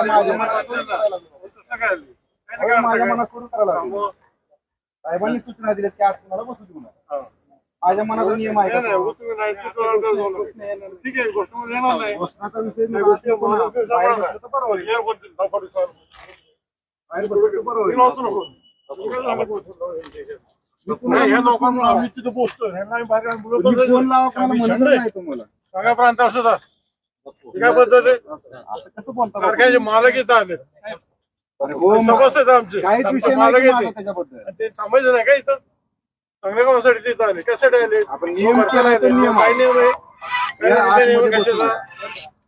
माझ्या मनात सुरू करायला लागलो. तसं काय आली? काय अहो, नाही माझ्या करता मनात सुरू करायला लागलो. मग, साहेबांनी सूचना दिल्या की आज तुम्हाला बसू देऊ नका हा. माझ्या मनाचा नियम आहे नाही, का नाही, तो? उचलून नाही, उचलून नाही, उचलून नाही. ठीक आहे गोष्ट मध्ये येणार नाही घोषणाचा विषय त्या गोष्टी नाही. मला काही बाहेर सांगा ह्या लोकांना आम्ही तिथे पोहोचतो ह्यांना आम्ही बाहेर बोलवतो. तुम्ही फोन लावा कोणाला आम्ही म्हणतच शंभर नाही तुम्हाला. सांगा प्रांत का? ही काय पद्धत आहे? असं कसं बोलता? कारखान्याचे आले हो, मग आहेत आमचे. काहीच विषय आमचे नाही मालक की माझा येते त्याच्याबद्दल. ते थांबायचं नाही का इथं? चांगल्या कामासाठी तिथं आले. कशासाठी आले? आपण नियम केलाय तो नियम काय आहे. नियम आहे? काय या नियम आतमध्ये कशाला?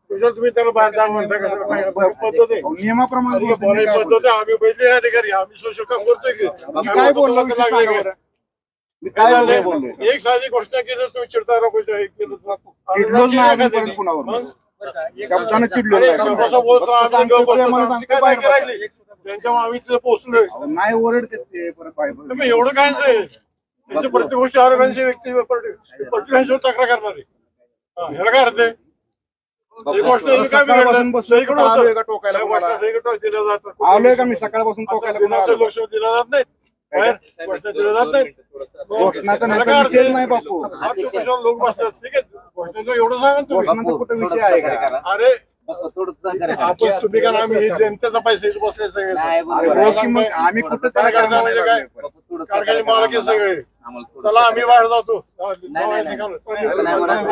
तुझ्या तुम्ही त्याला जाण म्हणता का? पद्धत आहे? नियमाप्रमाणे बोलायची पद्धत आहे आम्ही पहिले अधिकारी आम्ही सोशल काम करतोय की? काय बोललो. मी काय झालंय? बोललो? एक साधी घोषणा केली तुम्ही चिडता नको हे केलं तर. चिडलोच नाही आम्ही अजूनपर्यंत केलं कुणावर. मग? शब्दानं चिडलो बोलतो, आम्ही तिथे पोहोचलोय नाही ओरडते ते परत एवढं काय नाही. त्यांची प्रत्येक गोष्टी आरोग्यांची व्यक्ती तक्रार करणार. आहे ह्याला काय अर्थ आहे गोष्ट तुम्ही काय सकाळपासून बिघडलं? बसलोय, सगळीकडे कुठं आलोय होतं. का टोकायला काही कुणाला? गोष्टी सगळीकडे दिल्या जातात. आलोय का मी सकाळपासून आता टोकायला? लक्ष दिलं जात नाही? बाहेर गोष्टी जात नाही? नाही काय तर अर्थ विषयच? नाही बापू. हा, कशाला लोक बसतात ठीक आहे? घोषणाचं एवढं सांगा ना तुम्ही घोषणाचा कुठं विषय आहे का? अरे आपण तुम्ही का आम्ही हे जनतेचा पैसे बसले सगळे. आम्ही कुठं काय त्याला करता म्हणजे काय? काय कारखाने मालक आहे सगळे चला आम्ही बाहेर जातो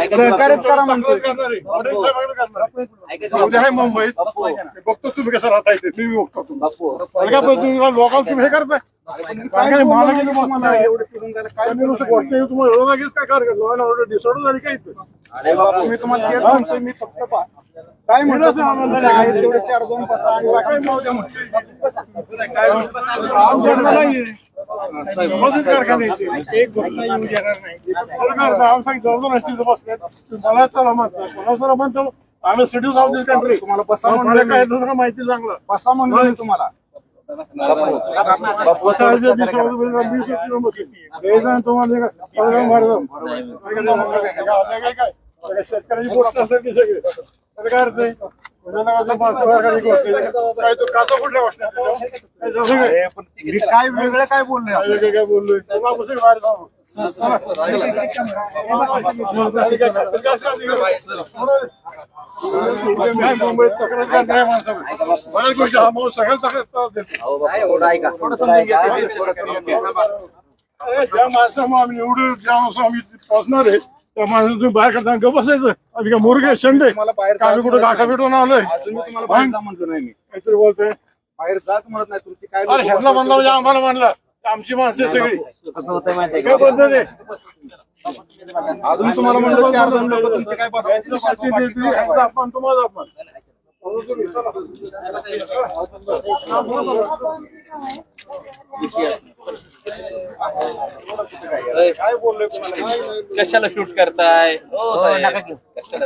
सहकार्यच करा म्हणतोय. उद्या आहे मुंबईत मी बघतो तुम्ही कसं राहता येते तुम्ही बघतो तुम्ही काय पण तुम्ही लोकांना तुम्ही हे करताय कारखाने मालक आहे तुम्हाला. तुम्हाला एवढं चिडून जायला काय तुम्हाला एवढं लागेल काय कारखाना लॉ अँड ऑर्डर डिसऑर्डर झाली काय इथं? अरे बापू मी तुम्हाला तेच म्हणतोय मी फक्त पा- काय म्हणलं तुम्हाला आहे तेवढे चार दोन पाच आणि बाकी जाऊ द्या म्हणतोय. आमच्याकडे नाहीये. समजच कारखान्याची. एक गोष्ट येऊ देणार नाही. मला चला म्हणता मला चला म्हणतो आम्ही सिटी ऑफ दिस कंट्री तुम्हाला बसा म्हणलं काय दुसरं माहिती चांगलं बसा म्हणलं तुम्हाला तुम्हाला शेतकऱ्याची गोष्ट असेल ती सगळी काय अर्थ काय तो कुठल्या गोष्टी काय काय? काय वेगळं काय बोललोय काय बोललोय जाऊ. मुंबईत तक्रार नाही माणसाकडे. बऱ्याच गोष्टी हा माणूस सगळ्याच तक्रार अरे, ज्या माणसामुळे आम्ही निवडून ज्या माणसं आम्ही पोचणार आहे त्या तुम्ही बाहेर करताना गप बसायचं. आम्ही काय मुर्गे शंडे? तुम्हाला बाहेर का आम्ही कुठं गाठा भेटून आलोय? अजून मी तुम्हाला बाहेर जा म्हणतो नाही मी. काहीतरी बोलतोय. बाहेर जाच म्हणत नाही तुमची काय अरे ह्यांना म्हणलं म्हणजे आम्हाला म्हणलं. आमची माणसं आहे सगळी. काय पद्धत आहे? अजून तुम्हाला म्हणलं चार दोन लोक तुमचे काय बसायचे अपमान तुम्हाला अपमान. काय कशाला शूट करताय? हो साहेब. कशाला